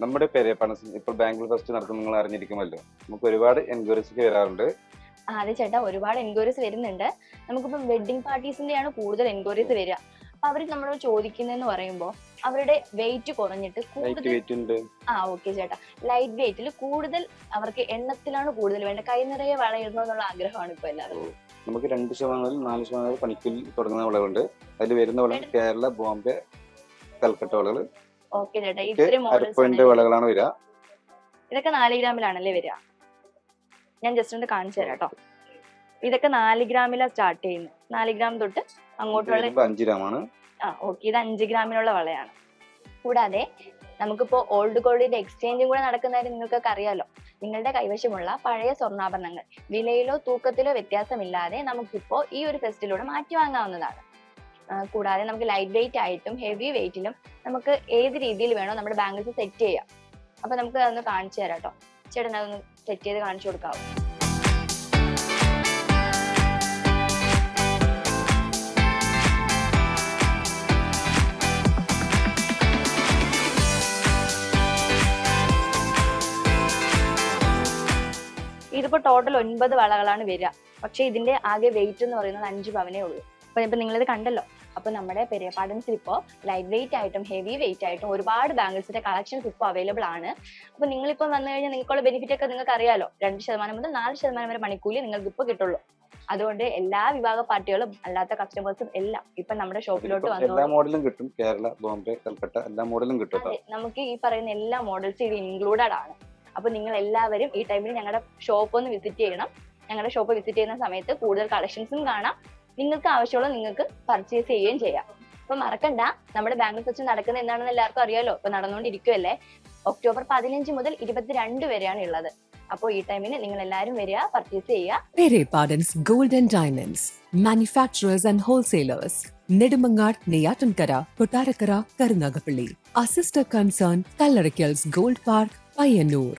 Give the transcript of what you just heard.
നമ്മുടെ പെരേപ്പാണ് ഇപ്പോൾ ബാംഗ്ലൂർ ഫസ്റ്റ് നടക്കുന്ന നിങ്ങൾ അറിഞ്ഞിരിക്കുമല്ലോ. നമുക്ക് ഒരുപാട് എൻക്വയറീസ് വരാറുണ്ട്. ആ, അതെ ചേട്ടാ. ഒരുപാട് എൻക്വയറീസ് വരുന്നുണ്ട്. നമുക്കിപ്പം വെഡിങ് പാർട്ടീസിന്റെയാണ് കൂടുതൽ എൻക്വയറീസ് വരിക. അപ്പൊ അവർ നമ്മളോട് ചോദിക്കുന്നതെന്ന് പറയുമ്പോൾ അവരുടെ വെയിറ്റ് കുറഞ്ഞിട്ട് കൂടുതൽ ആ ഓക്കെ ചേട്ടാ. ലൈറ്റ് വെയിറ്റിൽ കൂടുതൽ അവർക്ക് എണ്ണത്തിലാണ് കൂടുതൽ വേണ്ടത്. കൈ നിറയെ വളയിടണം എന്നുള്ള ആഗ്രഹമാണ് ഇപ്പൊ എല്ലാവരും. നമുക്ക് രണ്ട് ശതമാനം നാല് ശതമാനം പണിക്കിൽ പണിക്കൂലി തുടങ്ങുന്ന വിളകളുണ്ട് അതിൽ വരുന്ന വളം കേരള ബോംബെ കൽക്കട്ട വിളകൾ ഓക്കെ ചേട്ടാ. ഇത്രയും മോഡൽസ് വിളകളാണ് വരിക. ഇതൊക്കെ നാല് ഗ്രാമിലാണല്ലേ വരിക? ഞാൻ ജസ്റ്റ് ഒന്ന് കാണിച്ചു തരാം കേട്ടോ. ഇതൊക്കെ നാല് ഗ്രാമിലാണ് സ്റ്റാർട്ട് ചെയ്യുന്നത്. നാല് ഗ്രാം തൊട്ട് അങ്ങോട്ടുള്ള അഞ്ച് ഗ്രാമാണ്. ആ ഓക്കെ ഇത് അഞ്ച് ഗ്രാമിനുള്ള വളയാണ്. കൂടാതെ നമുക്കിപ്പോ ഓൾഡ് ഗോൾഡിന്റെ എക്സ്ചേഞ്ചും കൂടെ നടക്കുന്നതായിട്ട് നിങ്ങൾക്കൊക്കെ അറിയാലോ. നിങ്ങളുടെ കൈവശമുള്ള പഴയ സ്വർണാഭരണങ്ങൾ. വിലയിലോ തൂക്കത്തിലോ വ്യത്യാസമില്ലാതെ നമുക്കിപ്പോ ഈ ഒരു ഫെസ്റ്റിലൂടെ മാറ്റി വാങ്ങാവുന്നതാണ്. കൂടാതെ നമുക്ക് ലൈറ്റ് വെയിറ്റ് ആയിട്ടും ഹെവി വെയിറ്റിലും നമുക്ക് ഏത് രീതിയിൽ വേണോ നമ്മുടെ ബാംഗിൾസ് സെറ്റ് ചെയ്യാം. അപ്പൊ നമുക്ക് അതൊന്ന് കാണിച്ചു തരാം കേട്ടോ ചേട്ടൻ അതൊന്ന് സെറ്റ് ചെയ്ത് കാണിച്ചു കൊടുക്കാവും? ഇതിപ്പോ ടോട്ടൽ ഒൻപത് വളകളാണ് വരിക. പക്ഷെ ഇതിന്റെ ആകെ വെയിറ്റ് എന്ന് പറയുന്നത് അഞ്ച് പവനേ ഉള്ളൂ. അപ്പൊ ഇപ്പൊ നിങ്ങളിത് കണ്ടല്ലോ. അപ്പൊ നമ്മുടെ പെരിയപ്പാടൻസിൽ ഇപ്പോൾ ലൈറ്റ് വെയിറ്റ് ആയിട്ടും ഹെവി വെയിറ്റ് ആയിട്ടും ഒരുപാട് ബാംഗിൾസിന്റെ കളക്ഷൻസ് ഇപ്പോൾ അവൈലബിൾ ആണ്. അപ്പൊ നിങ്ങളിപ്പോൾ വന്നു കഴിഞ്ഞാൽ നിങ്ങൾക്കുള്ള ബെനിഫിറ്റ് ഒക്കെ നിങ്ങൾക്ക് അറിയാലോ രണ്ട് ശതമാനം മുതൽ നാല് ശതമാനം വരെ മണിക്കൂലി നിങ്ങൾക്ക് ഇപ്പൊ കിട്ടുള്ളൂ. അതുകൊണ്ട് എല്ലാ വിഭാഗ പാർട്ടികളും അല്ലാത്ത കസ്റ്റമേഴ്സും എല്ലാം ഇപ്പൊ നമ്മുടെ ഷോപ്പിലോട്ട് വന്നു എല്ലാ മോഡലും കിട്ടും. കേരള ബോംബെ കൽക്കട്ട എല്ലാ മോഡലും കേട്ടോ നമുക്ക് ഈ പറയുന്ന എല്ലാ മോഡൽസും ഇത് ഇൻക്ലൂഡഡ് ആണ്. അപ്പൊ നിങ്ങൾ എല്ലാവരും ഈ ടൈമിൽ ഞങ്ങളുടെ ഷോപ്പ് ഒന്ന് വിസിറ്റ് ചെയ്യണം. ഞങ്ങളുടെ ഷോപ്പ് വിസിറ്റ് ചെയ്യുന്ന സമയത്ത് കൂടുതൽ കളക്ഷൻസും കാണാം. നിങ്ങൾക്ക് ആവശ്യമുള്ള നിങ്ങൾക്ക് പർച്ചേസ് ചെയ്യുകയും ചെയ്യാം അപ്പൊ മറക്കണ്ട നമ്മുടെ ബാംഗ്ലൂർ ഫെസ്റ്റ് നടക്കുന്നത് എന്താണെന്ന് എല്ലാവർക്കും അറിയാലോ ഇപ്പൊ നടന്നുകൊണ്ടിരിക്കുമല്ലേ ഒക്ടോബർ പതിനഞ്ച് മുതൽ ഇരുപത്തിരണ്ട് വരെയാണ് ഉള്ളത് അപ്പോൾ ഈ ടൈമിന് നിങ്ങൾ എല്ലാവരും വരിക പർച്ചേസ് ചെയ്യുക Pere Pardon's and Diamonds, manufacturers and wholesalers. Nedumangad, Neyatankara, Kotarakara, Karunagapalli. Our sister concern, Kallarakkals Gold Park, Payyanur.